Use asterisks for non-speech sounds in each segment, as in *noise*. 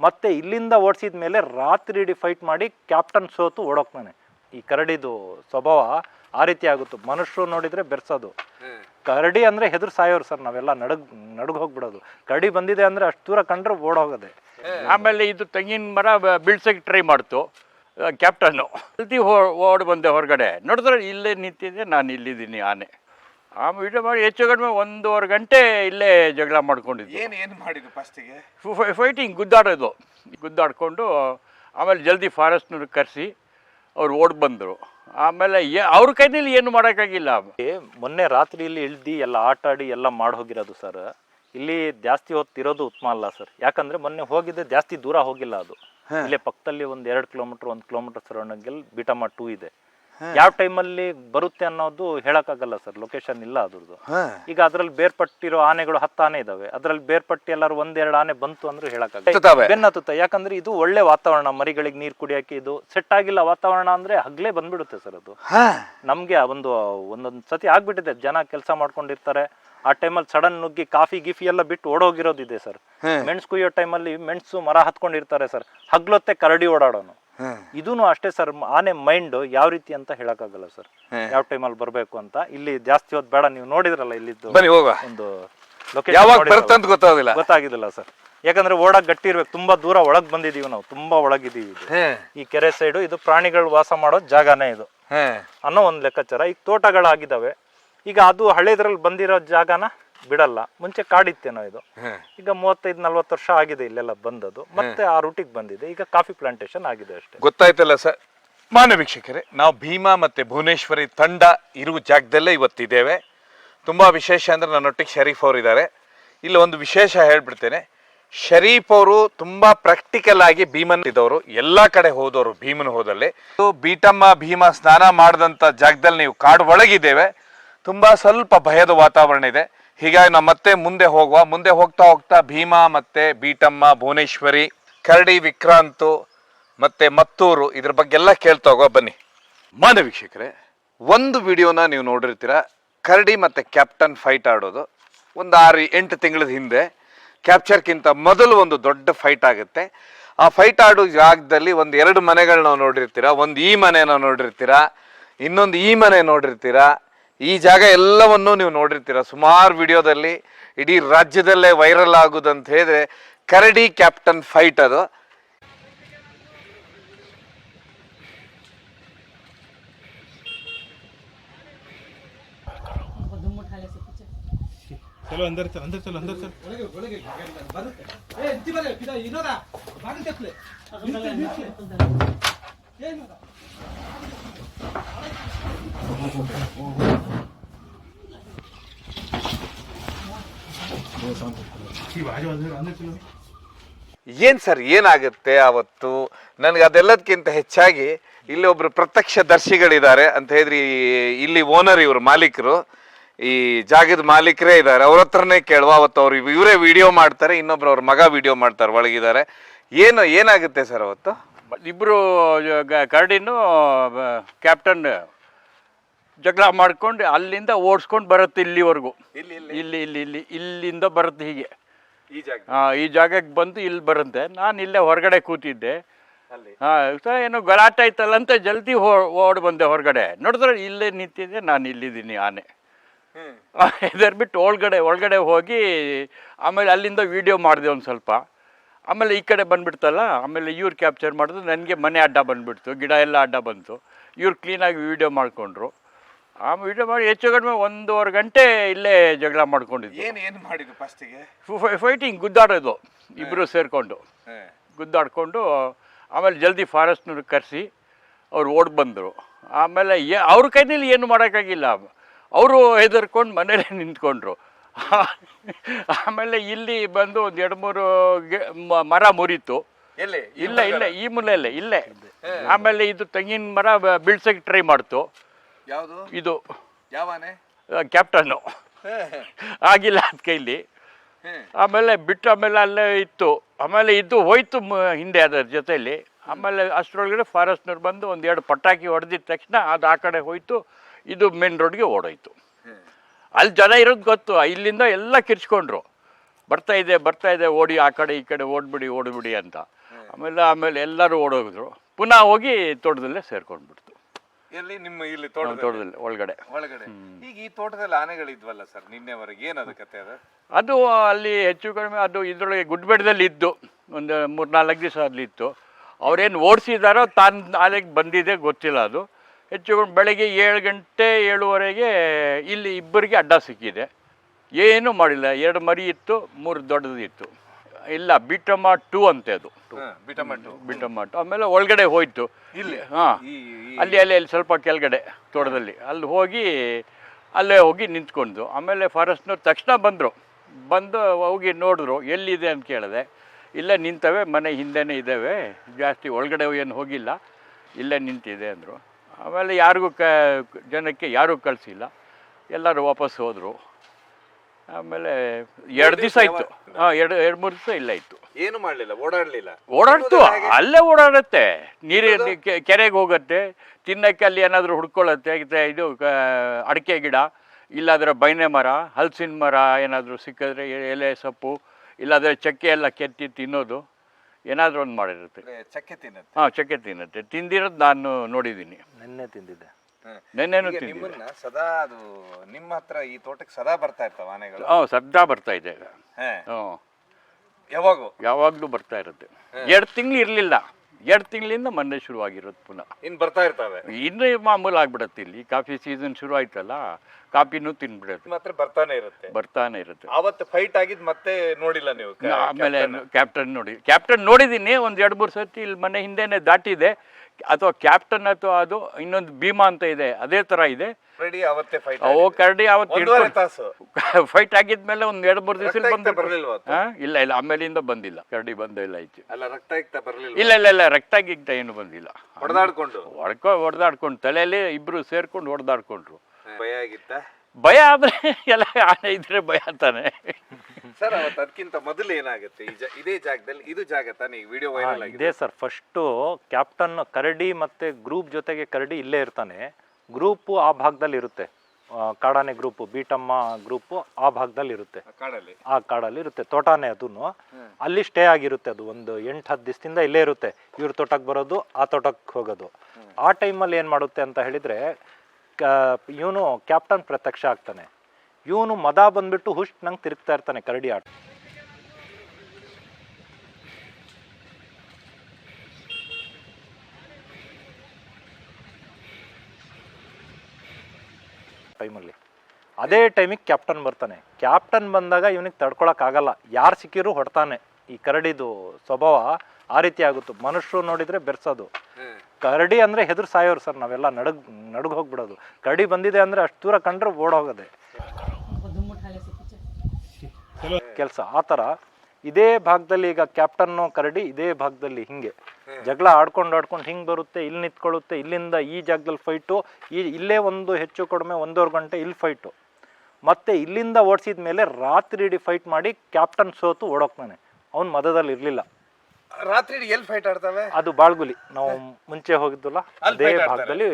ಮತ್ತೆ ಇಲ್ಲಿಂದ ಓಡಿಸಿದ ಮೇಲೆ ರಾತ್ರಿ ಇಡೀ ಫೈಟ್ ಮಾಡಿ ಕ್ಯಾಪ್ಟನ್ ಸೋತು ಓಡೋಗ್ತಾನೆ. ಈ ಕರಡಿದು ಸ್ವಭಾವ ಆ ರೀತಿ ಆಗುತ್ತೆ. ಮನುಷ್ಯರು ನೋಡಿದ್ರೆ ಬೆರೆಸೋದು. ಕರಡಿ ಅಂದ್ರೆ ಹೆದರು ಸಾಯೋರು ಸರ್ ನಾವೆಲ್ಲ ನಡಗ್ ನಡಗ್ ಹೋಗ್ಬಿಡೋದು. ಕರಡಿ ಬಂದಿದೆ ಅಂದ್ರೆ ಅಷ್ಟು ದೂರ ಕಂಡ್ರೆ ಓಡೋಗದೆ. ಆಮೇಲೆ ಇದು ತೆಂಗಿನ ಮರ ಬ- ಟ್ರೈ ಮಾಡ್ತು. ಕ್ಯಾಪ್ಟನ್ನು ಜಲ್ದಿ ಹೋ ಓಡಿ ಬಂದೆ ಹೊರಗಡೆ. ನೋಡಿದ್ರೆ ಇಲ್ಲೇ ನಿಂತಿದೆ ನಾನು ಇಲ್ಲಿದ್ದೀನಿ ಆನೆ. ಆ ವಿಡಿಯೋ ಮಾಡಿ ಹೆಚ್ಚು ಕಡಿಮೆ ಒಂದೂವರೆ ಗಂಟೆ ಇಲ್ಲೇ ಜಗಳ ಮಾಡ್ಕೊಂಡಿದ್ದೆ. ಏನು ಏನು ಮಾಡಿದ್ರು ಫಸ್ಟಿಗೆ? ಫೈಟಿಂಗ್ ಗುದ್ದಾಡೋದು. ಗುದ್ದಾಡ್ಕೊಂಡು ಆಮೇಲೆ ಜಲ್ದಿ ಫಾರೆಸ್ಟ್ನವ್ರಿಗೆ ಕರೆಸಿ ಅವ್ರು ಓಡ್ ಬಂದರು. ಆಮೇಲೆ ಏ ಅವ್ರ ಕೈನಲ್ಲಿ ಏನು ಮಾಡೋಕ್ಕಾಗಿಲ್ಲ. ಏ, ಮೊನ್ನೆ ರಾತ್ರಿ ಇಲ್ಲಿ ಇಳ್ದು ಎಲ್ಲ ಆಟ ಆಡಿ ಎಲ್ಲ ಮಾಡಿ ಹೋಗಿರೋದು ಸರ್ ಇಲ್ಲಿ ಜಾಸ್ತಿ ಹೊತ್ತಿರೋದು ಉತ್ತಮ ಅಲ್ಲ ಸರ್ ಯಾಕಂದ್ರೆ ಮೊನ್ನೆ ಹೋಗಿದ್ದೆ ಜಾಸ್ತಿ ದೂರ ಹೋಗಿಲ್ಲ ಅದು. ಇಲ್ಲೇ ಪಕ್ಕದಲ್ಲಿ ಒಂದ್ ಎರಡು ಕಿಲೋಮೀಟರ್ ಒಂದು ಕಿಲೋಮೀಟರ್ ಸರೌಂಡಿಂಗಲ್ಲಿ ಬೀಟಮ್ಮ ಟೂ ಇದೆ. ಯಾವ ಟೈಮಲ್ಲಿ ಬರುತ್ತೆ ಅನ್ನೋದು ಹೇಳಕ್ಕಾಗಲ್ಲ ಸರ್ ಲೊಕೇಶನ್ ಇಲ್ಲ ಅದ್ರದ್ದು. ಈಗ ಅದ್ರಲ್ಲಿ ಬೇರ್ಪಟ್ಟಿರೋ ಆನೆಗಳು ಹತ್ತು ಆನೆ ಇದಾವೆ. ಅದ್ರಲ್ಲಿ ಬೇರ್ಪಟ್ಟಿ ಎಲ್ಲರೂ ಒಂದೆರಡು ಆನೆ ಬಂತು ಅಂದ್ರೆ. ಹೇಳಕ್ಕಾಗಲ್ಲ. ಬೆನ್ನತ್ತುತ್ತೆ. ಯಾಕಂದ್ರೆ ಇದು ಒಳ್ಳೆ ವಾತಾವರಣ ಮರಿಗಳಿಗೆ ನೀರು ಕುಡಿಯಕ್ಕೆ ಇದು ಸೆಟ್ ಆಗಿಲ್ಲ ವಾತಾವರಣ ಅಂದ್ರೆ ಹಗ್ಲೇ ಬಂದ್ಬಿಡುತ್ತೆ ಸರ್ ಅದು. ನಮ್ಗೆ ಒಂದು ಒಂದೊಂದ್ ಸತಿ ಆಗ್ಬಿಟ್ಟಿದೆ. ಜನ ಕೆಲಸ ಮಾಡ್ಕೊಂಡಿರ್ತಾರೆ. ಆ ಟೈಮಲ್ಲಿ ಸಡನ್ ನುಗ್ಗಿ ಕಾಫಿ ಗಿಫಿ ಎಲ್ಲ ಬಿಟ್ಟು ಓಡೋಗಿರೋದಿದೆ ಸರ್. ಮೆಣಸು ಕುಯ್ಯೋ ಟೈಮಲ್ಲಿ ಮೆಣಸು ಮರ ಹತ್ಕೊಂಡಿರ್ತಾರೆ ಸರ್. ಹಗ್ಲೊತ್ತೆ ಕರಡಿ ಓಡಾಡೋನು. ಇದೂನು ಅಷ್ಟೇ ಸರ್ ಆನೆ ಮೈಂಡ್ ಯಾವ ರೀತಿ ಅಂತ ಹೇಳಕ್ಕಾಗಲ್ಲ ಸರ್. ಯಾವ ಅಲ್ಲಿ ಬರಬೇಕು ಅಂತ. ಇಲ್ಲಿ ಜಾಸ್ತಿ ಹೋದ್ ಬೇಡ ನೀವು ನೋಡಿದ್ರಲ್ಲ ಇಲ್ಲಿದ್ದು ಬನ್ನಿ ಹೋಗುವ. ಒಂದು ಯಾವಾಗ ಗೊತ್ತಾಗೋದಿಲ್ಲ. ಗೊತ್ತಾಗಿದ್ದಿಲ್ಲ ಸರ್. ಯಾಕಂದ್ರೆ ಓಡಕ್ ಗಟ್ಟಿ ಇರ್ಬೇಕು ತುಂಬಾ ದೂರ ಒಳಗ್ ಬಂದಿದೀವಿ ನಾವು ತುಂಬಾ ಒಳಗಿದೀವಿ ಇದು. ಈ ಕೆರೆ ಸೈಡ್ ಇದು ಪ್ರಾಣಿಗಳು ವಾಸ ಮಾಡೋ ಜಾಗನೇ ಇದು. ಅನ್ನೋ ಒಂದು ಲೆಕ್ಕಾಚಾರ. ಈಗ ತೋಟಗಳಾಗಿದಾವೆ. ಈಗ ಅದು ಹಳೇದ್ರಲ್ಲಿ ಬಂದಿರೋ ಜಾಗನ ಬಿಡಲ್ಲ. ಮುಂಚೆ ಕಾಡಿತ್ತೇನೋ ಇದು. ಈಗ ಮೂವತ್ತೈದು ನಲ್ವತ್ತು ವರ್ಷ ಆಗಿದೆ ಇಲ್ಲೆಲ್ಲ ಬಂದದ್ದು. ಮತ್ತೆ ಆ ರೂಟಿಗೆ ಬಂದಿದೆ. ಈಗ ಕಾಫಿ ಪ್ಲಾಂಟೇಶನ್ ಆಗಿದೆ ಅಷ್ಟೇ. ಗೊತ್ತಾಯ್ತಲ್ಲ ಸರ್? ಮಾನ್ಯ ವೀಕ್ಷಕರೇ ನಾವು ಭೀಮಾ ಮತ್ತೆ ಭುವನೇಶ್ವರಿ ತಂಡ ಇರುವ ಜಾಗದಲ್ಲೇ ಇವತ್ತಿದ್ದೇವೆ. ತುಂಬಾ ವಿಶೇಷ ಅಂದ್ರೆ ನನ್ನೊಟ್ಟಿಗೆ ಶರೀಫ್ ಅವರು ಇದ್ದಾರೆ. ಇಲ್ಲಿ ಒಂದು ವಿಶೇಷ ಹೇಳ್ಬಿಡ್ತೇನೆ. ಶರೀಫ್ ಅವರು ತುಂಬಾ ಪ್ರಾಕ್ಟಿಕಲ್ ಆಗಿ ಭೀಮನ್ ಇದ್ದವರು. ಎಲ್ಲಾ ಕಡೆ ಹೋದವರು ಭೀಮನ್ ಹೋದಲ್ಲಿ. ಬೀಟಮ್ಮ ಭೀಮ ಸ್ನಾನ ಮಾಡಿದಂತ ಜಾಗದಲ್ಲಿ ನೀವು ಕಾಡು ಒಳಗಿದ್ದೇವೆ. ತುಂಬಾ ಸ್ವಲ್ಪ ಭಯದ ವಾತಾವರಣ ಇದೆ. ಹೀಗಾಗಿ ನಾವು ಮತ್ತೆ ಮುಂದೆ ಹೋಗುವ, ಮುಂದೆ ಹೋಗ್ತಾ ಹೋಗ್ತಾ ಭೀಮಾ ಮತ್ತೆ ಬೀಟಮ್ಮ, ಭುವನೇಶ್ವರಿ, ಕರಡಿ, ವಿಕ್ರಾಂತು ಮತ್ತೆ ಮತ್ತೂರು ಇದ್ರ ಬಗ್ಗೆ ಎಲ್ಲ ಕೇಳ್ತಾ ಹೋಗುವ, ಬನ್ನಿ. ಮಾನ್ಯ ವೀಕ್ಷಕರೇ, ಒಂದು ವಿಡಿಯೋನ ನೀವು ನೋಡಿರ್ತೀರ, ಕರಡಿ ಮತ್ತೆ ಕ್ಯಾಪ್ಟನ್ ಫೈಟ್ ಆಡೋದು. ಒಂದು ಆರು, ಎಂಟು ತಿಂಗಳ ಹಿಂದೆ ಕ್ಯಾಪ್ಚರ್ಕ್ಕಿಂತ ಮೊದಲು ಒಂದು ದೊಡ್ಡ ಫೈಟ್ ಆಗುತ್ತೆ. ಆ ಫೈಟ್ ಆಡೋ ಜಾಗದಲ್ಲಿ ಒಂದು ಎರಡು ಮನೆಗಳನ್ನ ನೋಡಿರ್ತೀರಾ, ಒಂದು ಈ ಮನೆನ ನೋಡಿರ್ತೀರಾ, ಇನ್ನೊಂದು ಈ ಮನೆ ನೋಡಿರ್ತೀರಾ ಈ ಜಾಗ ಎಲ್ಲವನ್ನೂ ನೀವು ನೋಡಿರ್ತೀರ. ಸುಮಾರು ವಿಡಿಯೋದಲ್ಲಿ ಇಡೀ ರಾಜ್ಯದಲ್ಲೇ ವೈರಲ್ ಆಗುದಂತ ಹೇಳಿದ್ರೆ ಕರಡಿ ಕ್ಯಾಪ್ಟನ್ ಫೈಟ್ ಅದು. ಏನು ಸರ್, ಏನಾಗುತ್ತೆ ಅವತ್ತು ನನಗೆ ಅದೆಲ್ಲದಕ್ಕಿಂತ ಹೆಚ್ಚಾಗಿ ಇಲ್ಲಿ ಒಬ್ರು ಪ್ರತ್ಯಕ್ಷ ದರ್ಶಿಗಳಿದ್ದಾರೆ ಅಂತ ಹೇಳಿದ್ರಿ ಇಲ್ಲಿ ಓನರ್ ಇವರು, ಮಾಲೀಕರು. ಈ ಜಾಗದ ಮಾಲೀಕರೇ ಇದ್ದಾರೆ. ಅವ್ರ ಹತ್ರನೇ ಕೇಳುವ. ಅವತ್ತು ಅವ್ರು ಇವರೇ ವಿಡಿಯೋ ಮಾಡ್ತಾರೆ, ಇನ್ನೊಬ್ರು ಅವ್ರ ಮಗ ವಿಡಿಯೋ ಮಾಡ್ತಾರೆ, ಒಳಗಿದ್ದಾರೆ. ಏನು, ಏನಾಗುತ್ತೆ ಸರ್ ಅವತ್ತು ಇಬ್ಬರು ಕರಡಿನೂ ಕ್ಯಾಪ್ಟನ್ ಜಗಳ ಮಾಡ್ಕೊಂಡು ಅಲ್ಲಿಂದ ಓಡಿಸ್ಕೊಂಡು ಬರುತ್ತೆ ಇಲ್ಲಿವರೆಗೂ. ಇಲ್ಲಿ ಇಲ್ಲಿ. ಇಲ್ಲಿ ಇಲ್ಲಿಂದ ಬರುತ್ತೆ ಹೀಗೆ. ಈ ಜಾಗ. ಆ, ಈ ಜಾಗಕ್ಕೆ ಬಂದು ಇಲ್ಲಿ ಬರುತ್ತೆ. ನಾನು ಇಲ್ಲೇ ಹೊರಗಡೆ ಕೂತಿದ್ದೆ. ಹಾಂ ಏನೋ ಗಲಾಟೆ ಆಯ್ತಲ್ಲ ಅಂತ ಜಲ್ದಿ ಹೋ ಓಡಿ ಬಂದೆ ಹೊರಗಡೆ. ನೋಡಿದ್ರೆ ಇಲ್ಲೇ ನಿಂತಿದ್ದೆ ನಾನು ಇಲ್ಲಿದ್ದೀನಿ ಆನೆ. ಇದರ್ ಬಿಟ್ಟು ಒಳಗಡೆ ಒಳಗಡೆ ಹೋಗಿ ಆಮೇಲೆ ಅಲ್ಲಿಂದ ವೀಡಿಯೋ ಮಾಡಿದೆ ಒಂದು ಸ್ವಲ್ಪ. ಆಮೇಲೆ ಈ ಕಡೆ ಬಂದ್ಬಿಡ್ತಲ್ಲ ಆಮೇಲೆ ಇವ್ರು ಕ್ಯಾಪ್ಚರ್ ಮಾಡಿದ್ರು ನನಗೆ ಮನೆ ಅಡ್ಡ ಬಂದುಬಿಡ್ತು ಗಿಡ ಎಲ್ಲ ಅಡ್ಡ ಬಂತು. ಇವ್ರು ಕ್ಲೀನಾಗಿ ವೀಡಿಯೋ ಮಾಡಿಕೊಂಡ್ರು. ಆ ವೀಡಿಯೋ ಮಾಡಿ ಹೆಚ್ಚು ಕಡಿಮೆ ಒಂದೂವರೆ ಗಂಟೆ ಇಲ್ಲೇ ಜಗಳ ಮಾಡ್ಕೊಂಡಿದ್ವಿ ಏನು ಏನು ಮಾಡಿದ್ರು ಫಸ್ಟಿಗೆ ಫೈಟಿಂಗ್ ಗುದ್ದಾಡೋದು ಇಬ್ಬರು ಸೇರಿಕೊಂಡು. ಗುದ್ದಾಡಿಕೊಂಡು ಆಮೇಲೆ ಜಲ್ದಿ ಫಾರೆಸ್ಟ್ನವ್ರಿಗೆ ಕರೆಸಿ ಅವ್ರು ಓಡ್ ಬಂದರು. ಆಮೇಲೆ ಏ ಅವ್ರ ಕೈನಲ್ಲಿ ಏನು ಮಾಡೋಕ್ಕಾಗಿಲ್ಲ. ಅವರು ಹೆದರ್ಕೊಂಡು ಮನೇಲೇ ನಿಂತ್ಕೊಂಡ್ರು. *laughs* ಆಮೇಲೆ ಇಲ್ಲಿ ಬಂದು ಒಂದು ಎರಡು ಮೂರು ಮರ ಮುರಿತು. ಇಲ್ಲ ಇಲ್ಲ ಈ ಮೂಲೆಯಲ್ಲೇ ಇಲ್ಲೇ. ಆಮೇಲೆ ಇದು ತೆಂಗಿನ ಮರ ಬಿಳ್ಸಕ್ಕೆ ಟ್ರೈ ಮಾಡ್ತು. ಯಾವುದು? ಇದು ಯಾವಾನೆ? ಕ್ಯಾಪ್ಟನ್ನು. ಆಗಿಲ್ಲ ಅದ್ ಕೈಲಿ. ಆಮೇಲೆ ಬಿಟ್ಟು ಆಮೇಲೆ ಅಲ್ಲೇ ಇತ್ತು. ಆಮೇಲೆ ಇದು ಹೋಯ್ತು ಮ- ಹಿಂದೆ ಅದರ ಜೊತೆಯಲ್ಲಿ ಆಮೇಲೆ ಅಷ್ಟರೊಳಗಡೆ ಫಾರೆಸ್ಟ್ನವ್ರು ಬಂದು ಒಂದು ಎರಡು ಪಟಾಕಿ ಹೊಡೆದಿದ ತಕ್ಷಣ ಅದು ಆ ಕಡೆ ಹೋಯ್ತು. ಇದು ಮೇನ್ ರೋಡ್ಗೆ ಓಡೋಯ್ತು. ಅಲ್ಲಿ ಜನ ಇರೋದು ಗೊತ್ತು. ಇಲ್ಲಿಂದ ಎಲ್ಲ ಕಿರ್ಚ್ಕೊಂಡ್ರು. ಬರ್ತಾ ಇದೆ ಬರ್ತಾ ಇದೆ ಓಡಿ ಆ ಕಡೆ ಈ ಕಡೆ ಓಡ್ಬಿಡಿ ಓಡ್ಬಿಡಿ ಅಂತ. ಆಮೇಲೆ ಆಮೇಲೆ ಎಲ್ಲರೂ ಓಡೋಗಿದ್ರು. ಪುನಃ ಹೋಗಿ ತೋಟದಲ್ಲೇ ಸೇರ್ಕೊಂಡ್ಬಿಡ್ತು. ಎಲ್ಲಿ ನಿಮ್ಮ ಇಲ್ಲಿ ತೋಟದಲ್ಲಿ. ತೋಟದಲ್ಲಿ ಒಳಗಡೆ. ಒಳಗಡೆ. ಈಗ ಈ ತೋಟದಲ್ಲಿ ಆನೆಗಳಿದ್ವಲ್ಲ ಸರ್ ನಿನ್ನೆವರೆಗೆ ಏನದು ಕತೆ ಅದು? ಅದು ಅಲ್ಲಿ ಹೆಚ್ಚು ಕಡಿಮೆ ಅದು ಇದರೊಳಗೆ ಗುಡ್ಬೆಟ್ಟದಲ್ಲಿ ಇದ್ದು ಒಂದು ಮೂರ್ನಾಲ್ಕು ದಿವಸ ಅಲ್ಲಿ ಇತ್ತು. ಅವ್ರೇನು ಓಡಿಸಿದಾರೋ ತಾನು ಅಲ್ಲಿಗೆ ಬಂದಿದೆ ಗೊತ್ತಿಲ್ಲ ಅದು. ಹೆಚ್ಚು ಕಡಿಮೆ ಬೆಳಗ್ಗೆ ಏಳು ಗಂಟೆ ಏಳುವರೆಗೆ ಇಲ್ಲಿ ಇಬ್ಬರಿಗೆ ಅಡ್ಡ ಸಿಕ್ಕಿದೆ. ಏನೂ ಮಾಡಿಲ್ಲ ಎರಡು ಮರಿ ಇತ್ತು ಮೂರು ದೊಡ್ಡದು ಇತ್ತು ಇಲ್ಲ ಬಿಟಮ ಟು ಅಂತೆ ಅದು. ಬಿಟಮ ಟು. ಆಮೇಲೆ ಒಳಗಡೆ ಹೋಯ್ತು. ಇಲ್ಲಿ? ಹಾಂ ಅಲ್ಲಿ ಅಲ್ಲಿ ಅಲ್ಲಿ ಸ್ವಲ್ಪ ಕೆಳಗಡೆ ತೋಟದಲ್ಲಿ. ಅಲ್ಲಿ ಹೋಗಿ ಅಲ್ಲೇ ಹೋಗಿ ನಿಂತ್ಕೊಂಡು ಆಮೇಲೆ ಫಾರೆಸ್ಟ್ನವ್ರು ತಕ್ಷಣ ಬಂದರು. ಬಂದು ಹೋಗಿ ನೋಡಿದ್ರು ಎಲ್ಲಿದೆ ಅಂತ ಕೇಳಿದೆ. ಇಲ್ಲೇ ನಿಂತವೆ ಮನೆ ಹಿಂದೆನೇ ಇದ್ದಾವೆ. ಜಾಸ್ತಿ ಒಳಗಡೆ ಏನು ಹೋಗಿಲ್ಲ. ಇಲ್ಲೇ ನಿಂತಿದೆ ಅಂದರು. ಆಮೇಲೆ ಯಾರಿಗೂ ಕ ಜನಕ್ಕೆ ಯಾರೂ ಕಳಿಸಿಲ್ಲ. ಎಲ್ಲರೂ ವಾಪಸ್ ಹೋದರು. ಆಮೇಲೆ ಎರಡು ದಿವಸ ಆಯ್ತು. ಹಾ ಎರಡು ಎರಡು ಮೂರು ದಿವಸ ಇಲ್ಲ ಇತ್ತು ಏನು ಮಾಡಲಿಲ್ಲ? ಓಡಾಡಲಿಲ್ಲ? ಓಡಾಡ್ತು. ಅಲ್ಲೇ ಓಡಾಡುತ್ತೆ. ನೀರು ಕೆರೆಗೆ ಹೋಗುತ್ತೆ. ತಿನ್ನಕ್ಕೆ ಅಲ್ಲಿ ಏನಾದರೂ ಹುಡ್ಕೊಳ್ಳುತ್ತೆ. ಇದು- ಅಡಿಕೆ ಗಿಡ ಇಲ್ಲಾದ್ರೆ ಬೈನೆ ಮರ ಹಲಸಿನ ಮರ ಏನಾದರೂ ಸಿಕ್ಕಿದ್ರೆ ಎಲೆ ಸೊಪ್ಪು ಇಲ್ಲಾಂದರೆ ಚಕ್ಕೆ ಎಲ್ಲ ಕೆತ್ತಿ ತಿನ್ನೋದು. ಏನಾದರೂ ಒಂದು ಮಾಡಿರುತ್ತೆ. ಚಕ್ಕೆ ತಿನ್ನತ್ತೆ? ಹಾಂ ಚಕ್ಕೆ ತಿನ್ನತ್ತೆ. ತಿಂದಿರೋದು ನಾನು ನೋಡಿದ್ದೀನಿ. ನಿನ್ನೆ ತಿಂದಿದ್ದೆ. ನೆನ್ನೆನೂ ನಿಮ್ಮನ್ನ ಸದಾ ಅದು ನಿಮ್ಮ ಹತ್ರ ಈ ತೋಟಕ್ಕೆ ಸದಾ ಬರ್ತಾ ಇರ್ತಾವ ಆನೆಗಳು? ಹ್ಞೂ ಸದಾ ಬರ್ತಾ ಇದೆ ಈಗ. ಹೇ. ಹ್ಞೂ ಯಾವಾಗೂ? ಯಾವಾಗಲೂ ಬರ್ತಾ ಇರುತ್ತೆ. ಎರಡು ತಿಂಗಳು ಇರಲಿಲ್ಲ. ಎರಡು ತಿಂಗಳಿಂದ ಮೊನ್ನೆ ಶುರುವಾಗಿರೋದು ಪುನಃ. ಇನ್ ಬರ್ತಾ ಇರ್ತಾವೆ. ಇನ್ನು ಮಾಮೂಲು ಆಗ್ಬಿಡತ್ತೆ ಇಲ್ಲಿ. ಕಾಫಿ ಸೀಸನ್ ಶುರು ಆಯ್ತಲ್ಲ. ಕಾಫಿನೂ ತಿನ್ಬಿಡುತ್ತೆ ಮಾತ್ರ ಬರ್ತಾನೆ ಇರುತ್ತೆ. ಬರ್ತಾನೆ ಇರುತ್ತೆ. ಅವತ್ತು ಫೈಟ್ ಆಗಿದ್ ಮತ್ತೆ ನೋಡಿಲ್ಲ ನೀವು ಆಮೇಲೆ ಕ್ಯಾಪ್ಟನ್ ನೋಡಿ. ಕ್ಯಾಪ್ಟನ್ ನೋಡಿದ್ದೀನಿ ಒಂದು ಎರಡು ಮೂರು ಸರ್ತಿ ಇಲ್ಲಿ ಮನೆ ಹಿಂದೆನೆ ದಾಟಿದೆ. ಅಥವಾ ಕ್ಯಾಪ್ಟನ್ ಅಥವಾ ಅದು ಇನ್ನೊಂದು ಭೀಮಾ ಅಂತ ಇದೆ ಅದೇ ತರ ಇದೆ. ರೆಡಿ ಅವತ್ತೇ ಫೈಟ್ ಅವು ಕರಡಿ ಅವತ್ತು ಫೈಟ್ *laughs* ಆಗಿದ್ಮೇಲೆ ಒಂದ್ ಎರಡು ಮೂರು ದಿವಸ ಬಂದು? ಇಲ್ಲ ಇಲ್ಲ ಆಮೇಲಿಂದ ಬಂದಿಲ್ಲ. ಕರಡಿ ಬಂದ ಇಲ್ಲ ಇಕ್ತ ಇಲ್ಲ ಇಲ್ಲ ಇಲ್ಲ ರಕ್ತ ಗಿಕ್ತ ಏನು ಬಂದಿಲ್ಲ. ಹೊಡೆದಾಡ್ಕೊಂಡು ಹೊಡ್ಕೊ ಹೊಡೆದಾಡ್ಕೊಂಡು ತಲೆಯಲ್ಲಿ ಇಬ್ರು ಸೇರ್ಕೊಂಡು ಹೊಡೆದಾಡ್ಕೊಂಡ್ರು ಭಯ ಆಗಿತ್ತ? ಭಯ ಆದ್ರೆ *laughs* ಎಲ್ಲ ಆನೆ ಇದ್ರೆ ಭಯ ತಾನೆ ಸರ್ ಅವತ್ತು ಅದಕ್ಕಿಂತ ಮೊದಲು ಏನಾಗುತ್ತೆ? ಈ ಜಾ- ಇದೇ ಜಾಗದಲ್ಲಿ ಇದು ಜಾಗ ತಾನೇ ವಿಡಿಯೋ ವೈರಲ್ ಆಗಿದೆ ಇದೇ ಸರ್. ಫಸ್ಟು ಕ್ಯಾಪ್ಟನ್ ಕರಡಿ ಮತ್ತೆ ಗ್ರೂಪ್ ಜೊತೆಗೆ ಕರಡಿ ಇಲ್ಲೇ ಇರ್ತಾನೆ. ಗ್ರೂಪು ಆ ಭಾಗದಲ್ಲಿ ಇರುತ್ತೆ. ಆ, ಕಾಡಾನೆ ಗ್ರೂಪು ಬೀಟಮ್ಮ ಗ್ರೂಪು ಆ ಭಾಗದಲ್ಲಿ ಇರುತ್ತೆ. ಆ ಕಾಡಲ್ಲಿ? ಆ ಕಾಡಲ್ಲಿ ಇರುತ್ತೆ. ತೋಟನೇ ಅದೂ ಅಲ್ಲಿ ಸ್ಟೇ ಆಗಿರುತ್ತೆ ಅದು. ಒಂದು ಎಂಟು ಹತ್ತು ದಿವಸದಿಂದ ಇಲ್ಲೇ ಇರುತ್ತೆ. ಇವ್ರ ತೋಟಕ್ಕೆ ಬರೋದು ಆ ತೋಟಕ್ಕೆ ಹೋಗೋದು. ಆ ಟೈಮಲ್ಲಿ ಏನು ಮಾಡುತ್ತೆ ಅಂತ ಹೇಳಿದರೆ ಇವನು ಕ್ಯಾಪ್ಟನ್ ಪ್ರತ್ಯಕ್ಷ ಆಗ್ತಾನೆ. ಇವನು ಮದ ಬಂದ್ಬಿಟ್ಟು ಹುಷ್ಟ್ ನಂಗೆ ತಿರುಗ್ತಾ ಇರ್ತಾನೆ ಕರಡಿ ಆಟ. ಟೈಮಲ್ಲಿ. ಅದೇ ಟೈಮಿಗೆ ಕ್ಯಾಪ್ಟನ್ ಬರ್ತಾನೆ. ಕ್ಯಾಪ್ಟನ್ ಬಂದಾಗ ಇವನಿಗೆ ತಡ್ಕೊಳಕ್ಕಾಗಲ್ಲ ಯಾರು ಸಿಕ್ಕಿರೂ ಹೊಡ್ತಾನೆ. ಈ ಕರಡಿದು ಸ್ವಭಾವ ಆ ರೀತಿ ಆಗುತ್ತೆ. ಮನುಷ್ಯರು ನೋಡಿದ್ರೆ ಬೆರ್ಸೋದು. ಕರಡಿ ಅಂದ್ರೆ ಹೆದ್ರ ಸಾಯೋರು ಸರ್ ನಾವೆಲ್ಲ ನಡಗ್ ನಡಗ್ ಹೋಗ್ಬಿಡೋದು. ಕರಡಿ ಬಂದಿದೆ ಅಂದ್ರೆ ಅಷ್ಟು ದೂರ ಕಂಡ್ರೆ ಓಡೋಗೋದೆ. ಕೆಲಸ ಆ ಥರ ಇದೇ ಭಾಗದಲ್ಲಿ ಈಗ ಕ್ಯಾಪ್ಟನ್ನು ಕರಡಿ ಇದೇ ಭಾಗದಲ್ಲಿ ಹಿಂಗೆ. ಜಗಳ ಆಡ್ಕೊಂಡು ಆಡ್ಕೊಂಡು ಹಿಂಗೆ ಬರುತ್ತೆ ಇಲ್ಲಿ ನಿಂತ್ಕೊಳ್ಳುತ್ತೆ, ಇಲ್ಲಿಂದ ಈ ಜಾಗದಲ್ಲಿ ಫೈಟು ಈ ಇಲ್ಲೇ ಒಂದು ಹೆಚ್ಚು ಕಡಿಮೆ ಒಂದೂವರೆ ಗಂಟೆ ಇಲ್ಲಿ ಫೈಟು ಮತ್ತೆ ಇಲ್ಲಿಂದ ಓಡಿಸಿದ ಮೇಲೆ ರಾತ್ರಿ ಇಡೀ ಫೈಟ್ ಮಾಡಿ ಕ್ಯಾಪ್ಟನ್ ಸೋತು ಓಡೋಗ್ತಾನೆ. ಅವ್ನು ಮದದಲ್ಲಿ ಇರಲಿಲ್ಲ. ರಾತ್ರಿ ಎಲ್ಲಿ ಫೈಟ್ ಆಡ್ತವೆ? ಅದು ಬಾಳ್ಗುಲಿ. ನಾವು ಮುಂಚೆ ಹೋಗಿದ್ದಲ್ಲ ಅಲ್ಲಿ ಅದೇ fight ಆಡ್ತಾರೆ. ಭಾಗದಲ್ಲಿ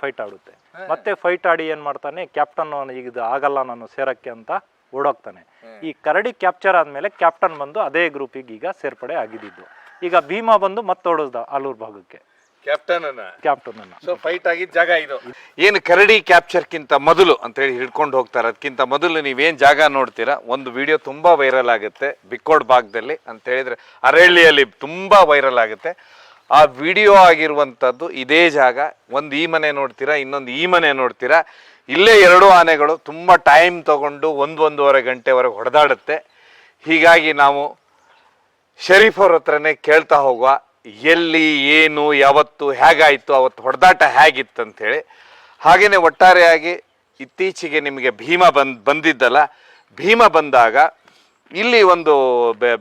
ಫೈಟ್ ಆಡುತ್ತೆ. ಮತ್ತೆ ಫೈಟ್ ಆಡಿ ಏನ್ ಮಾಡ್ತಾನೆ ಕ್ಯಾಪ್ಟನ್ ಈಗ ಇದು ಆಗಲ್ಲ ನಾನು ಸೇರಕ್ಕೆ ಅಂತ ಓಡೋಗ್ತಾನೆ. ಈ ಕರಡಿ ಕ್ಯಾಪ್ಚರ್ ಆದ್ಮೇಲೆ ಕ್ಯಾಪ್ಟನ್ ಬಂದು ಅದೇ ಗ್ರೂಪಿಗೆ ಈಗ ಸೇರ್ಪಡೆ ಆಗಿದ್ದು. ಈಗ ಭೀಮಾ ಬಂದು ಮತ್ತೆ ಓಡಿಸ್ದ ಆಲೂರ್ ಭಾಗಕ್ಕೆ. ಕ್ಯಾಪ್ಟನ್ ಅನ್ನ ಕ್ಯಾಪ್ಟನ್ ಅನ್ನ ಸೊ ಫೈಟ್ ಆಗಿದ್ದ ಜಾಗ ಇದು. ಏನು ಕರಡಿ ಕ್ಯಾಪ್ಚರ್ಕ್ಕಿಂತ ಮೊದಲು ಅಂತೇಳಿ ಹಿಡ್ಕೊಂಡು ಹೋಗ್ತಾರೆ. ಅದಕ್ಕಿಂತ ಮೊದಲು ನೀವೇನು ಜಾಗ ನೋಡ್ತೀರಾ? ಒಂದು ವಿಡಿಯೋ ತುಂಬ ವೈರಲ್ ಆಗುತ್ತೆ ಬಿಕ್ಕೋಡ್ ಭಾಗದಲ್ಲಿ ಅಂತ ಹೇಳಿದ್ರೆ ಅರಳ್ಳಿಯಲ್ಲಿ ತುಂಬ ವೈರಲ್ ಆಗುತ್ತೆ. ಆ ವಿಡಿಯೋ ಆಗಿರುವಂಥದ್ದು ಇದೇ ಜಾಗ. ಒಂದು ಈ ಮನೆ ನೋಡ್ತೀರಾ ಇನ್ನೊಂದು ಈ ಮನೆ ನೋಡ್ತೀರಾ? ಇಲ್ಲೇ ಎರಡು ಆನೆಗಳು ತುಂಬ ಟೈಮ್ ತಗೊಂಡು ಒಂದು ಒಂದೂವರೆ ಗಂಟೆವರೆಗೆ ಹೊಡೆದಾಡುತ್ತೆ. ಹೀಗಾಗಿ ನಾವು ಶರೀಫ್ ಅವ್ರ ಹತ್ರನೇ ಕೇಳ್ತಾ ಹೋಗುವ. ಎಲ್ಲಿ, ಏನು, ಯಾವತ್ತು, ಹೇಗಾಯಿತು, ಅವತ್ತು ಹೊಡೆದಾಟ ಹೇಗಿತ್ತು ಅಂಥೇಳಿ ಹಾಗೆಯೇ ಒಟ್ಟಾರೆಯಾಗಿ ಇತ್ತೀಚೆಗೆ ನಿಮಗೆ ಭೀಮ ಬಂದ್, ಬಂದಿದ್ದಲ್ಲ, ಭೀಮ ಬಂದಾಗ ಇಲ್ಲಿ ಒಂದು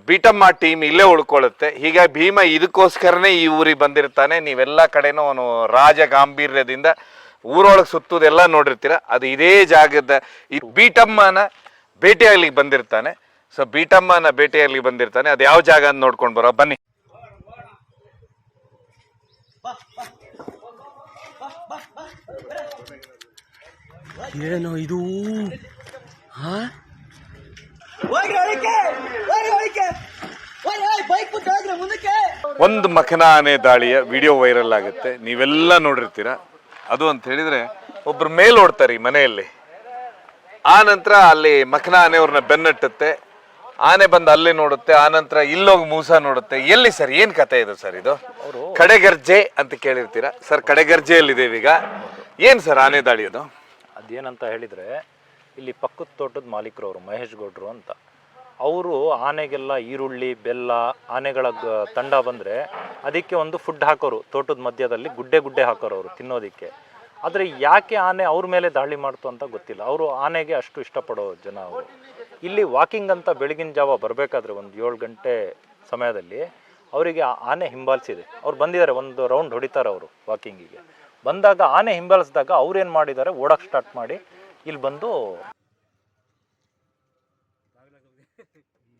ಬೀಟಮ್ಮ ಟೀಮ್ ಇಲ್ಲೇ ಉಳ್ಕೊಳ್ಳುತ್ತೆ. ಹೀಗೆ ಭೀಮ ಇದಕ್ಕೋಸ್ಕರನೇ ಈ ಊರಿಗೆ ಬಂದಿರ್ತಾನೆ. ನೀವೆಲ್ಲ ಕಡೆನೂ ಅವನು ರಾಜ ಗಾಂಭೀರ್ಯದಿಂದ ಊರೊಳಗೆ ಸುತ್ತೋದೆಲ್ಲ ನೋಡಿರ್ತೀರ. ಅದು ಇದೇ ಜಾಗದ ಈ ಬೀಟಮ್ಮನ ಭೇಟಿಯಾಗ್ಲಿಕ್ಕೆ ಬಂದಿರ್ತಾನೆ. ಸೊ ಬೀಟಮ್ಮನ ಭೇಟಿಯಾಗಲಿಕ್ಕೆ ಬಂದಿರ್ತಾನೆ. ಅದು ಯಾವ ಜಾಗ ಅಂತ ನೋಡ್ಕೊಂಡು ಬರೋ, ಬನ್ನಿ. ಏನು ಇದು? ಹಾ ಹೋಗಿ ಒಳಕ್ಕೆ ಹೋಗಿ ಬೈಕ್ ಬಿಟ್ಟು ಹೋಗ್ರಿ ಮುಂದಕ್ಕೆ. ಒಂದು ಮಖನ ಆನೆ ದಾಳಿಯ ವಿಡಿಯೋ ವೈರಲ್ ಆಗುತ್ತೆ. ನೀವೆಲ್ಲ ನೋಡಿರ್ತೀರ. ಅದು ಅಂತ ಹೇಳಿದ್ರೆ ಒಬ್ರು ಮೇಲ್ ಓಡ್ತಾರೆ ಈ ಮನೆಯಲ್ಲಿ. ಆ ನಂತರ ಅಲ್ಲಿ ಮಖನ ಆನೆಯವ್ರನ್ನ ಬೆನ್ನಟ್ಟುತ್ತೆ. ಆನೆ ಬಂದು ಅಲ್ಲಿ ನೋಡುತ್ತೆ ಆನಂತರ ನಂತರ ಇಲ್ಲೋಗಿ ಮೂಸ ನೋಡುತ್ತೆ. ಎಲ್ಲಿ ಸರ್ ಏನ್ ಕತೆ ಇದು ಸರ್ ಇದು? ಕಡೆಗರ್ಜೆ ಅಂತ ಕೇಳಿರ್ತೀರಾ? ಸರ್ ಕಡೆಗರ್ಜೆಯಲ್ಲಿದ್ದೇವೆ ಈಗ ಏನ್ ಸರ್ ಆನೆ ದಾಳಿ ಅದು? ಅದೇನಂತ ಹೇಳಿದ್ರೆ ಇಲ್ಲಿ ಪಕ್ಕದ ತೋಟದ ಮಾಲೀಕರು ಅವರು ಮಹೇಶ್ ಗೌಡ್ರು ಅಂತ. ಅವರು ಆನೆಗೆಲ್ಲ ಈರುಳ್ಳಿ ಬೆಲ್ಲ ಆನೆಗಳ ತಂಡ ಬಂದರೆ ಅದಕ್ಕೆ ಒಂದು ಫುಡ್ ಹಾಕೋರು ತೋಟದ ಮಧ್ಯದಲ್ಲಿ ಗುಡ್ಡೆ ಗುಡ್ಡೆ ಹಾಕೋರು ಅವರು ತಿನ್ನೋದಕ್ಕೆ. ಆದರೆ ಯಾಕೆ ಆನೆ ಅವ್ರ ಮೇಲೆ ದಾಳಿ ಮಾಡ್ತು ಅಂತ ಗೊತ್ತಿಲ್ಲ. ಅವರು ಆನೆಗೆ ಅಷ್ಟು ಇಷ್ಟಪಡೋ ಜನ ಅವರು. ಇಲ್ಲಿ ವಾಕಿಂಗ್ ಅಂತ ಬೆಳಗಿನ ಜಾವ ಬರಬೇಕಾದ್ರೆ ಒಂದು ಏಳು ಗಂಟೆ ಸಮಯದಲ್ಲಿ ಅವರಿಗೆ ಆ ಆನೆ ಹಿಂಬಾಲಿಸಿದೆ. ಅವ್ರು ಬಂದಿದ್ದಾರೆ ಒಂದು ರೌಂಡ್ ಹೊಡಿತಾರೆ ಅವರು ವಾಕಿಂಗಿಗೆ ಬಂದಾಗ ಆನೆ ಹಿಂಬಾಲಿಸಿದಾಗ ಅವ್ರೇನು ಮಾಡಿದ್ದಾರೆ ಓಡಕ್ಕೆ ಸ್ಟಾರ್ಟ್ ಮಾಡಿ ಇಲ್ಲಿ ಬಂದು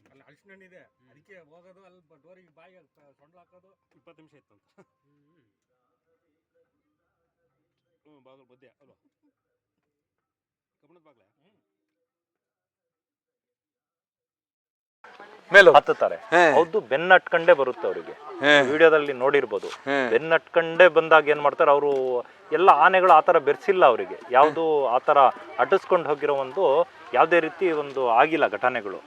ಅಲ್ಲಿ ಹಳ್ಸಿನಣ್ಣಿದೆ ಅದಕ್ಕೆ ಹೋಗೋದು ಅಲ್ಲಿ ಡೋರಿಗೆ ಬಾಯಿ ಸೊಂಡ್ಲು ಹಾಕೋದು ಇಪ್ಪತ್ತು ನಿಮಿಷ ಇತ್ತಂತ ಹ್ಞೂ ಬಾಗಿಲು ಬದ್ದೆ ಅಲ್ವಾ ಕಬ್ಬಣದ ಬಾಗ್ಲೆ ಮೇಲು ಹತ್ತುತ್ತಾರೆ. ಹೌದು ಬೆನ್ನಟ್ಕಂಡೇ ಬರುತ್ತೆ ಅವರಿಗೆ. ವಿಡಿಯೋದಲ್ಲಿ ನೋಡಿರ್ಬೋದು. ಬೆನ್ನಟ್ಕಂಡೇ ಬಂದಾಗ ಏನ್ ಮಾಡ್ತಾರೆ ಅವರು ಎಲ್ಲ ಆನೆಗಳು ಆತರ ಬೆರೆಸಿಲ್ಲ ಅವರಿಗೆ. ಯಾವುದು ಆತರ ಅಟಿಸ್ಕೊಂಡು ಹೋಗಿರೋ ಒಂದು ಯಾವುದೇ ರೀತಿ ಒಂದು ಆಗಿಲ್ಲ ಘಟನೆಗಳು.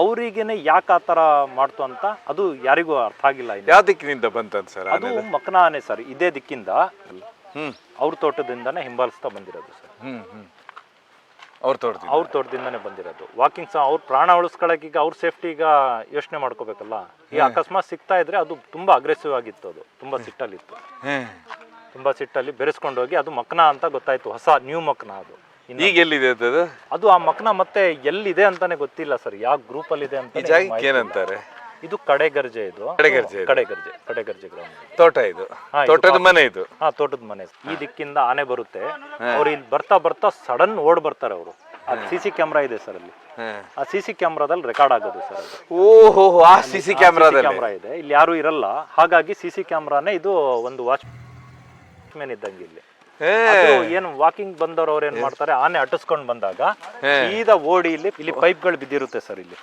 ಅವರಿಗೇನೆ ಯಾಕೆ ಆತರ ಮಾಡ್ತು ಅಂತ ಅದು ಯಾರಿಗೂ ಅರ್ಥ ಆಗಿಲ್ಲ. ಯಾವ ದಿಕ್ಕಿನಿಂದ ಬಂತಂತ ಸರ್ ಅದು ಮಕ್ಕನ ಮಕನ ಆನೆ ಸರ್ ಇದೇ ದಿಕ್ಕಿಂದ. ಅವ್ರ ತೋಟದಿಂದಾನೇ ಹಿಂಬಾಲಿಸ್ತಾ ಬಂದಿರೋದು ಸರ್. ಹ್ಮ್ ಹ್ಮ್. ಅವ್ರು ತೋಟದಿಂದ ಅವ್ರ ತೋಟದಿಂದಾನೇ ಬಂದಿರೋದು. ವಾಕಿಂಗ್ ಸಹ ಅವ್ರ ಪ್ರಾಣ ಉಳಿಸ್ಕೊಳಕ್ಕೆ ಈಗ ಅವ್ರ ಸೇಫ್ಟಿ ಈಗ ಯೋಚನೆ ಮಾಡ್ಕೋಬೇಕಲ್ಲ? ಈ ಅಕಸ್ಮಾತ್ ಸಿಗ್ತಾ ಇದ್ರೆ ಅದು ತುಂಬಾ ಅಗ್ರೆಸಿವ್ ಆಗಿತ್ತು ಅದು. ತುಂಬಾ ಸಿಟ್ಟಲ್ಲಿತ್ತು. ತುಂಬಾ ಸಿಟ್ಟಲ್ಲಿ ಬೆರೆಸ್ಕೊಂಡು ಹೋಗಿ ಅದು ಮಕ್ನ ಅಂತ ಗೊತ್ತಾಯ್ತು. ಹೊಸ ನ್ಯೂ ಮಕ್ನ ಅದು. ಈಗ ಎಲ್ಲಿದೆ ಅದು? ಅದು ಆ ಮಕ್ನ ಮತ್ತೆ ಎಲ್ಲಿದೆ ಅಂತಾನೆ ಗೊತ್ತಿಲ್ಲ ಸರ್. ಯಾವ ಗ್ರೂಪ್ ಅಲ್ಲಿ ಇದೆ ಅಂತ ಏನಂತಾರೆ ಇದು ಕಡೆಗರ್ಜೆ ಇದು. ಕಡೆಗರ್ಜೆ ಇದು. ಕಡೆಗರ್ಜೆ ಕಡೆಗರ್ಜೆ ಗ್ರೌಂಡ್ ತೋಟ ಇದು. ಹಾ, ಇದು ತೋಟದ ಮನೆ ಇದು. ಹಾ ತೋಟದ ಮನೆ. ಈ ದಿಕ್ಕಿಂದ ಆನೆ ಬರುತ್ತೆ. ಅವ್ರು ಇಲ್ಲಿ ಬರ್ತಾ ಬರ್ತಾ ಸಡನ್ ಓಡ್ ಬರ್ತಾರೆ ಅವರು. ಅದು ಸಿ ಸಿ ಕ್ಯಾಮ್ರಾ ಇದೆ ಸರ್ ಅಲ್ಲಿ. ಆ ಸಿ ಸಿ ಕ್ಯಾಮ್ರಾದಲ್ಲಿ ರೆಕಾರ್ಡ್ ಆಗೋದು ಸರ್ ಅದು. ಓಹೋ ಆ ಸಿ ಸಿ ಕ್ಯಾಮ್ರಾದಲ್ಲಿ? ಕ್ಯಾಮ್ರಾ ಇದೆ. ಇಲ್ಲಿ ಯಾರು ಇರಲ್ಲ. ಹಾಗಾಗಿ ಸಿ ಸಿ ಕ್ಯಾಮ್ರಾನೇ ಇದು ಒಂದು ವಾಚ್ ಮ್ಯಾನ್ ಇದ್ದಂಗೆ ಇಲ್ಲಿ. ಏನು ವಾಕಿಂಗ್ ಬಂದವರು ಅವ್ರ ಏನ್ ಮಾಡ್ತಾರೆ? ಆನೆ ಅಟ್ಟಿಸ್ಕೊಂಡ್ ಬಂದಾಗ ಸೀದಾ ಓಡಿ ಇಲ್ಲಿ ಇಲ್ಲಿ ಪೈಪ್ಗಳು ಬಿದ್ದಿರುತ್ತೆ ಸರ್ ಇಲ್ಲಿ.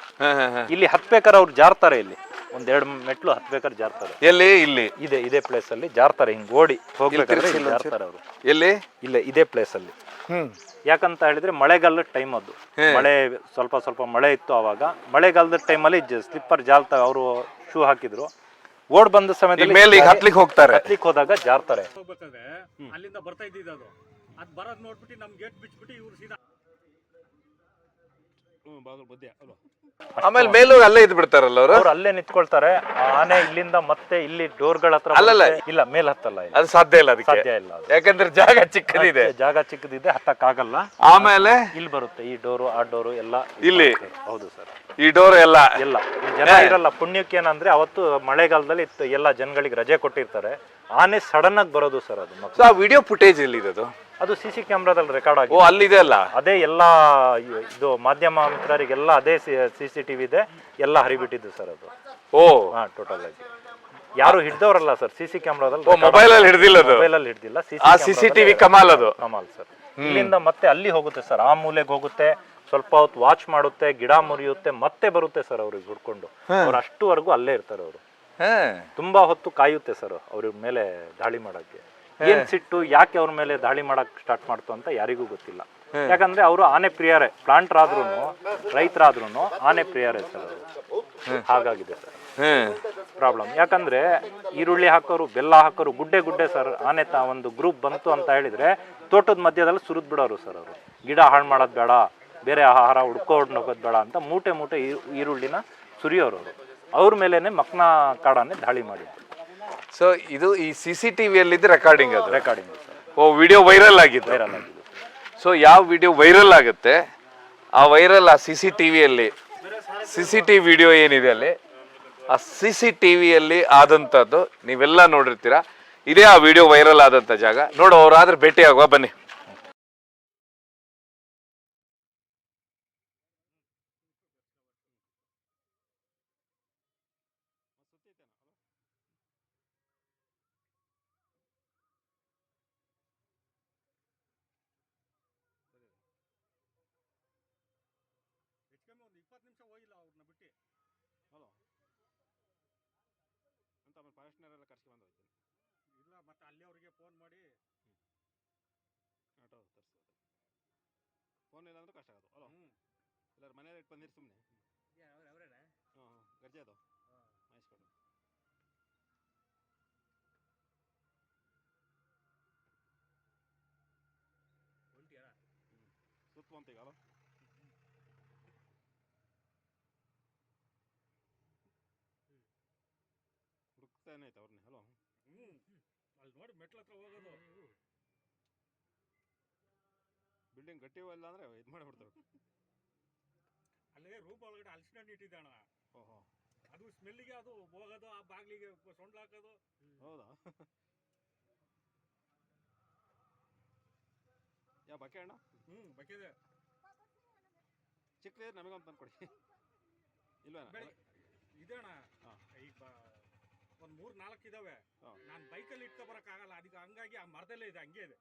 ಇಲ್ಲಿ ಹತ್ಬೇಕಾರೆ ಅವ್ರು ಜಾರ್ತಾರೆ ಇಲ್ಲಿ. ಒಂದ್ ಎರಡು ಮೆಟ್ಲು ಹತ್ಬೇಕಾದ್ರೆ ಜಾರ್ತಾರೆ. ಎಲ್ಲಿ? ಇಲ್ಲಿ. ಇದೆ ಇದೇ ಪ್ಲೇಸ್ ಅಲ್ಲಿ ಜಾರ್ತಾರೆ ಹಿಂಗ್ ಓಡಿ ಹೋಗ್ಬೇಕಾದ್ರೆ ಇಲ್ಲಿ ಜಾರ್ತಾರೆ ಅವರು. ಎಲ್ಲಿ? ಇಲ್ಲ ಇದೇ ಪ್ಲೇಸ್ ಅಲ್ಲಿ. ಹ್ಮ್. ಯಾಕಂತ ಹೇಳಿದ್ರೆ ಮಳೆಗಾಲದ ಟೈಮ್ ಅದು. ಮಳೆ ಸ್ವಲ್ಪ ಸ್ವಲ್ಪ ಮಳೆ ಇತ್ತು ಅವಾಗ ಮಳೆಗಾಲದ ಟೈಮಲ್ಲಿ ಸ್ಲಿಪ್ಪರ್ ಜಾರ್ತಾರೆ ಅವರು ಶೂ ಹಾಕಿದ್ರು. ಓಡ್ ಬಂದ ಸಮಯದಲ್ಲಿ ಮೇಲೆ ಈಗ ಹತ್ಲಿಕ್ಕೆ ಹೋಗ್ತಾರೆ. ಹತ್ಲಿಕ್ಕೆ ಹೋದಾಗ ಜಾರ್ತಾರೆ. ಹೋಗ್ಬೇಕಾದ್ರೆ ಅಲ್ಲಿಂದ ಬರ್ತಾ ಇದ್ದಿದ್ದು ಅದು. ಅದು ಬರೋದು ನೋಡ್ಬಿಟ್ಟು ನಮ್ ಗೇಟ್ ಬಿಚ್ಬಿಟ್ಟು ಇವ್ರು ಸೀದಾ ಆಮೇಲೆ ಮೇಲೂ ಅಲ್ಲೇ ಇದ್ ಬಿಡ್ತಾರಲ್ಲ ಅವರು? ಅವ್ರು ಅಲ್ಲೇ ನಿಂತ್ಕೊಳ್ತಾರೆ. ಆನೆ ಇಲ್ಲಿಂದ ಮತ್ತೆ ಇಲ್ಲಿ ಡೋರ್ಗಳ ಹತ್ರ ಅಲ್ಲಲ್ಲ. ಇಲ್ಲ ಮೇಲ್ ಹತ್ತಲ್ಲ ಇಲ್ಲಿ. ಅದು ಸಾಧ್ಯ ಇಲ್ಲ ಅದಕ್ಕೆ. ಸಾಧ್ಯ ಇಲ್ಲ ಅದು. ಯಾಕಂದ್ರೆ ಜಾಗ ಚಿಕ್ಕದಿದೆ. ಜಾಗ ಚಿಕ್ಕದಿದೆ ಹತ್ತಕ್ಕಾಗಲ್ಲ. ಆಮೇಲೆ? ಇಲ್ಲಿ ಬರುತ್ತೆ ಈ ಡೋರು ಆ ಡೋರು ಎಲ್ಲ ಇಲ್ಲಿ? ಹೌದು ಸರ್. ಈ ಡೋರ್ ಎಲ್ಲ. ಇಲ್ಲ ಈ ಜನ ಇರಲ್ಲ. ಪುಣ್ಯಕ್ಕೆ ಏನಂದ್ರೆ ಅವತ್ತು ಮಳೆಗಾಲದಲ್ಲಿ ಇತ್ತು ಎಲ್ಲ ಜನಗಳಿಗೆ ರಜೆ ಕೊಟ್ಟಿರ್ತಾರೆ. ಆನೆ ಸಡನ್ ಆಗಿ ಬರೋದು ಸರ್ ಅದು. ಸೊ ಆ ವಿಡಿಯೋ ಫುಟೇಜ್ ಎಲ್ಲಿದೆ ಅದು? ಸಿ ಸಿ ಕ್ಯಾಮ್ರಾದಲ್ಲಿ ರೆಕಾರ್ಡ್ ಓ ಆಗಿ ಅಲ್ಲಿದೆ ಅಲ್ಲ? ಅದೇ ಎಲ್ಲ ಇದು ಮಾಧ್ಯಮ ಮಿತ್ರರಿಗೆಲ್ಲ ಅದೇ ಸಿ ಸಿ ಟಿವಿ ಇದೆ ಎಲ್ಲ ಹರಿಬಿಟ್ಟಿದ್ದು ಸರ್ ಅದು. ಓ. ಹಾ ಟೋಟಲ್ ಆಗಿ. ಯಾರು ಹಿಡ್ದವ್ರಲ್ಲ ಸರ್ ಸಿ ಸಿ ಕ್ಯಾಮ್ರಾದಲ್ಲಿ ಓ ಮೊಬೈಲ್ ಅಲ್ಲಿ ಹಿಡ್ದಿಲ್ಲ ಅದು? ಮೊಬೈಲ್ ಅಲ್ಲಿ ಹಿಡ್ದಿಲ್ಲ ಆ ಸಿ ಸಿ ಟಿವಿ ಕಮಾಲ್ ಅದು? ಕಮಾಲ್ ಸರ್. ಇಲ್ಲಿಂದ ಮತ್ತೆ ಅಲ್ಲಿ ಹೋಗುತ್ತೆ ಸರ್ ಆ ಮೂಲೆಗೆ ಹೋಗುತ್ತೆ. ಸ್ವಲ್ಪ ಹೊತ್ತು ವಾಚ್ ಮಾಡುತ್ತೆ ಗಿಡ ಮುರಿಯುತ್ತೆ ಮತ್ತೆ ಬರುತ್ತೆ ಸರ್ ಅವ್ರಿಗೆ ಹುಡ್ಕೊಂಡು. ಅವ್ರು ಅಷ್ಟುವರೆಗೂ ಅಲ್ಲೇ ಇರ್ತಾರೆ ಅವರು. ತುಂಬಾ ಹೊತ್ತು ಕಾಯುತ್ತೆ ಸರ್ ಅವ್ರ ಮೇಲೆ ದಾಳಿ ಮಾಡಕ್ಕೆ. ಏನ್ ಸಿಟ್ಟು ಯಾಕೆ ಅವ್ರ ಮೇಲೆ ದಾಳಿ ಮಾಡಕ್ ಸ್ಟಾರ್ಟ್ ಮಾಡ್ತು ಅಂತ ಯಾರಿಗೂ ಗೊತ್ತಿಲ್ಲ. ಯಾಕಂದ್ರೆ ಅವರು ಆನೆ ಪ್ರಿಯರೇ ಪ್ಲಾಂಟ್ರಾದ್ರೂ ರೈತರಾದ್ರೂ ಆನೆ ಪ್ರಿಯರೇ ಸರ್ ಅವರು. ಹಾಗಾಗಿದೆ ಸರ್ ಪ್ರಾಬ್ಲಮ್ ಯಾಕಂದ್ರೆ ಈರುಳ್ಳಿ ಹಾಕೋರು ಬೆಲ್ಲ ಹಾಕೋರು ಗುಡ್ಡೆ ಗುಡ್ಡೆ ಸರ್ ಆನೆ ತ ಒಂದು ಗ್ರೂಪ್ ಬಂತು ಅಂತ ಹೇಳಿದ್ರೆ ತೋಟದ ಮಧ್ಯದಲ್ಲಿ ಸುರಿದ್ ಬಿಡೋರು ಸರ್ ಅವರು. ಗಿಡ ಹಾಳು ಮಾಡೋದು ಬೇಡ. ಬೇರೆ ಆಹಾರ ಹುಡ್ಕೊಂಡು ಹೋಗೋದು ಬೇಡ ಅಂತ ಮೂಟೆ ಮೂಟೆ ಈ- ಈರುಳ್ಳಿನ ಸುರಿಯೋರು ಅವರು. ಮೇಲೇನೆ ಮಕ್ನ ಕಾಡನ್ನೇ ದಾಳಿ ಮಾಡಿದ್ರು ಸೊ ಇದು ಈ ಸಿ ಸಿ ಟಿ ವಿಯಲ್ಲಿದ್ದು ರೆಕಾರ್ಡಿಂಗ್ ಅದು. ರೆಕಾರ್ಡಿಂಗ್ ಓ ವಿಡಿಯೋ ವೈರಲ್ ಆಗಿದೆ ವೈರಲ್ ಆಗಿದೆ ಸೊ ಯಾವ ವಿಡಿಯೋ ವೈರಲ್ ಆಗುತ್ತೆ? ಆ ವೈರಲ್ ಆ ಸಿ ಸಿ ಟಿ ವಿಯಲ್ಲಿ ಸಿ ಸಿ ಟಿ ವಿಡಿಯೋ ಏನಿದೆ ಅಲ್ಲಿ? ಆ ಸಿ ಸಿ ಟಿ ವಿಯಲ್ಲಿ ಆದಂಥದ್ದು ನೀವೆಲ್ಲ ನೋಡಿರ್ತೀರಾ? ಇದೇ ಆ ವಿಡಿಯೋ ವೈರಲ್ ಆದಂಥ ಜಾಗ. ನೋಡು ಅವರಾದ್ರೆ ಭೇಟಿ ಆಗುವ ಬನ್ನಿ ಹೆಚ್ಚು ಕಮ್ಮಿ ಒಂದು ಇಪ್ಪತ್ತು ನಿಮಿಷ ಹೋಗಿಲ್ಲ ಮಾಡಿಸ್ಕೊಂಡು ಹೋಗ್ತೀನಿ ಇಲ್ಲ ಮತ್ತೆ ಅಲ್ಲಿ ಅವರಿಗೆ ಫೋನ್ ಮಾಡಿ. ಆಟೋ ತರಿಸೋದು ಫೋನ್ ಇಲ್ಲ ಅಂದ್ರೆ ಕಷ್ಟ ಆಗೋದು. ಅಲ್ಲ ಹ್ಞೂ ಎಲ್ಲರೂ ಮನೇಲಿ ಇಟ್ಟು ಬಂದಿರಿ ಸುಮ್ಮನೆ ಅವ್ರ ಅವರೇನಾ? ಹಾಂ ಹಾಂ ಗರ್ಜೆ ಅದು. ಹಾಂ. ಮಾಡಿಸ್ಕೊಡು ಹೊಂಟಿಯಾ ಹ್ಞೂ ಸುತ್ತ ಬಂತು ಈಗ ಅಲ್ಲ ಹುಡುಕ್ತಾನೆ ಐತೆ ಅವ್ರನ್ನೇ ಹಲೋ ಹ್ಞೂ ನೋಡಿ ಮೆಟ್ಲ ಹತ್ರ ಹೋಗೋದು. ಬಿಲ್ಡಿಂಗ್ ಗಟ್ಟಿ ಇಲ್ಲ ಅಂದ್ರೆ ಇದು ಮಾಡಿಬಿಡ್ತಾರೆ. *laughs* ಅಲ್ಲೇ ರೂಮ್ ಒಳಗಡೆ ಹಲಸಿನ ಹಣ್ಣು ಇಟ್ಟಿದ್ದೆ ಅಣ್ಣ ಓಹೋ. ಅದು ಸ್ಮೆಲ್ಲಿಗೆ ಅದು ಹೋಗೋದು ಆ ಬಾಗ್ಲಿಗೆ ಸೊಂಡ್ಲು ಹಾಕೋದು. ಹೌದಾ? ಯಾ ಬಕೆ ಅಣ್ಣ? ಹ್ಞೂ ಬಕೆದೆ ಚಿಕ್ಕದೇ ನಮಗೊಂದು ತಂದು ಕೊಡಿ ಇಲ್ವೇನ? ಇದೆ ಅಣ್ಣ ಈಗ ಒಂದ್ ಮೂರ್ ನಾಲ್ಕು ಇದಾವೆ. ನಾನು ಬೈಕಲ್ಲಿ ಇಟ್ಕೊ ಆಗಲ್ಲ ಅದಕ್ಕೆ ಹಂಗಾಗಿ ಆ ಮರದಲ್ಲೇ ಇದೆ ಹಂಗೆ ಇದೆ.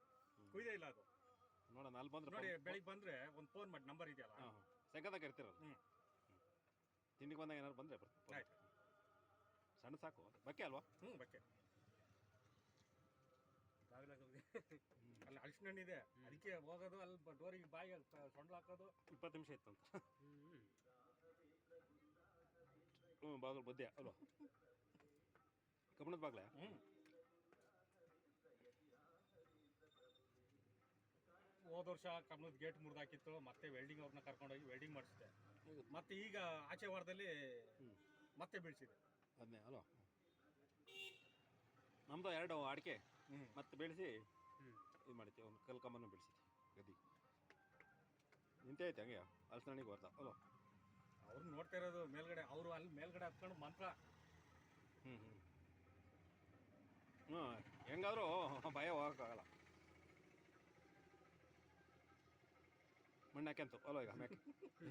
ಕುಯ್ದೇ ಇಲ್ಲ ಅದು. ನೋಡೋಣ ಅಲ್ಲಿ ಬಂದ್ರೆ ನೋಡಿ ಬೆಳಿಗ್ಗೆ ಬಂದ್ರೆ ಒಂದು ಫೋನ್ ಮಾಡಿ ನಂಬರ್ ಇದೆಯಲ್ಲ? ಸಾಯಂಕಾಲ ಇರ್ತಿರಲ್ಲ? ಹ್ಞೂ ತಿಂಡಿಗೆ ಬಂದಾಗ ಏನಾದ್ರು ಬಂದರೆ ಬರ್ತೀನಿ. ಆಯ್ತು. ಸಣ್ಣ ಸಾಕು. ಬಕ್ಕೆ ಅಲ್ವಾ? ಹ್ಞೂ ಬಕ್ಕೆ. ಅಲ್ಲಿ ಹಲಸಿನ ಹಣ್ಣು ಇದೆ ಅದಕ್ಕೆ ಹೋಗೋದು ಅಲ್ಲಿ ಡೋರಿಗೆ ಬಾಯಿ ಸೊಂಡ್ಲು ಹಾಕೋದು. ಇಪ್ಪತ್ತು ನಿಮಿಷ ಇತ್ತಂತ ಹ್ಞೂ ಬಾಗಿಲು ಬದ್ದೆ ಅಲ್ವಾ? ಕಬ್ಬಣದ ಬಾಗ್ಲ? ಹೋದ ವರ್ಷ ಕಬ್ಬಣದ ಗೇಟ್ ಮುರಿದಾಕಿತ್ತು ಮತ್ತೆ ವೆಲ್ಡಿಂಗ್ ಅವ್ರನ್ನ ಕರ್ಕೊಂಡೋಗಿ ವೆಲ್ಡಿಂಗ್ ಮಾಡಿಸಿದೆ. ಮತ್ತೆ ಈಗ ಆಚೆ ವಾರದಲ್ಲಿ ಮತ್ತೆ ಬೆಳೆಸಿದೆ. ಅದನ್ನೇ ಅಲೋ? ನಮ್ಮದು ಎರಡು ಅಡಿಕೆ ಮತ್ತೆ ಬೆಳೆಸಿ ಇದು ಮಾಡಿದ್ದೆ ಒಂದು ಕಲ್ ಕಮ್ಮನ್ನು ಬೆಳೆಸಿದ್ದೆ ಗದ್ದಿ. ನಿಂತೇ ಐತೆ ಹಂಗೆ? ಅಲ್ಸಣಿಗೆ ಬರ್ತಾ ಅಲೋ? ಅವ್ರು ನೋಡ್ತಾ ಇರೋದು ಮೇಲ್ಗಡೆ ಅವರು ಅಲ್ಲಿ ಮೇಲ್ಗಡೆ ಹತ್ಕೊಂಡು ಮಂತ್ರ. ಹ್ಞೂ ಹ್ಞೂ ಹ್ಞೂ ಹೆಂಗಾದರೂ ಭಯ ಹೋಗೋಕ್ಕಾಗಲ್ಲ. ಮಣ್ಣು ಹಾಕ್ಯಂತು. ಅಲ್ವ ಈಗ ಮ್ಯಾಕೆ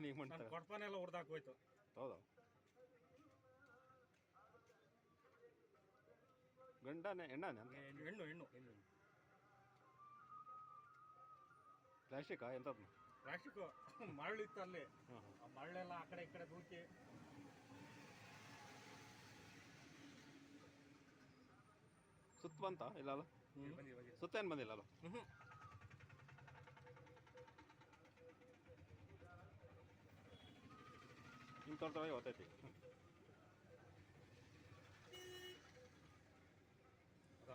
ಈಗ ಮಣ್ಣು. ಕೊಡ್ಪಾನೆಲ್ಲ ಹೊಡೆದಾಕ್ ಹೋಯ್ತು ಹೌದಾ. ಗಂಡನೇ ಎಣ್ಣನೆ ಅಂತ? ಹೆಣ್ಣು ಹೆಣ್ಣು ಪ್ಲಾಸ್ಟಿಕ್ಕಾ ಎಂಥದ್ದು ಪ್ಲಾಸ್ಟಿಕ್ ಮರಳಿತ್ತು ಅಲ್ಲಿ. ಮರಳೆಲ್ಲ ಆ ಕಡೆ ಈ ಕಡೆ ದೂಕಿ. ಸುತ್ತ ಬಂತ ಇಲ್ಲ ಅಲ್ಲ? ಸುತ್ತ ಏನು ಬಂದಿಲ್ಲ ಅಲ್ಲ? ಹ್ಞೂ ನಿಮ್ಮ ತೋಟದೊಳಗೆ ಗೊತ್ತೈತಿ.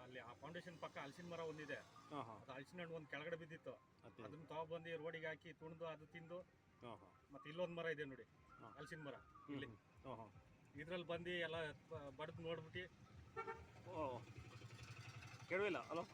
ಅಲ್ಲಿ ಆ ಫೌಂಡೇಶನ್ ಪಕ್ಕ ಹಲಸಿನ ಮರ ಒಂದಿದೆ. ಹಾಂ ಹಾಂ. ಅದು ಹಲಸಿನ ಹಣ್ಣು ಒಂದು ಕೆಳಗಡೆ ಬಿದ್ದಿತ್ತು. ಅದನ್ನ ತಗೊಬಂದು ರೋಡಿಗೆ ಹಾಕಿ ತುಣಿದು ಅದು ತಿಂದು ಹಾಂ ಹಾಂ. ಮತ್ತೆ ಇಲ್ಲೊಂದು ಮರ ಇದೆ ನೋಡಿ ಹಾ. ಹಲಸಿನ ಮರ. ಇಲ್ಲಿ. ಇಲ್ಲಿ ಹಾಂ ಹಾಂ. ಇದ್ರಲ್ಲಿ ಬಂದು ಎಲ್ಲ ಬಡ್ದು ನೋಡ್ಬಿಟ್ಟು. ಓ ಕೆಡವಿಲ್ಲ ಅಲೋ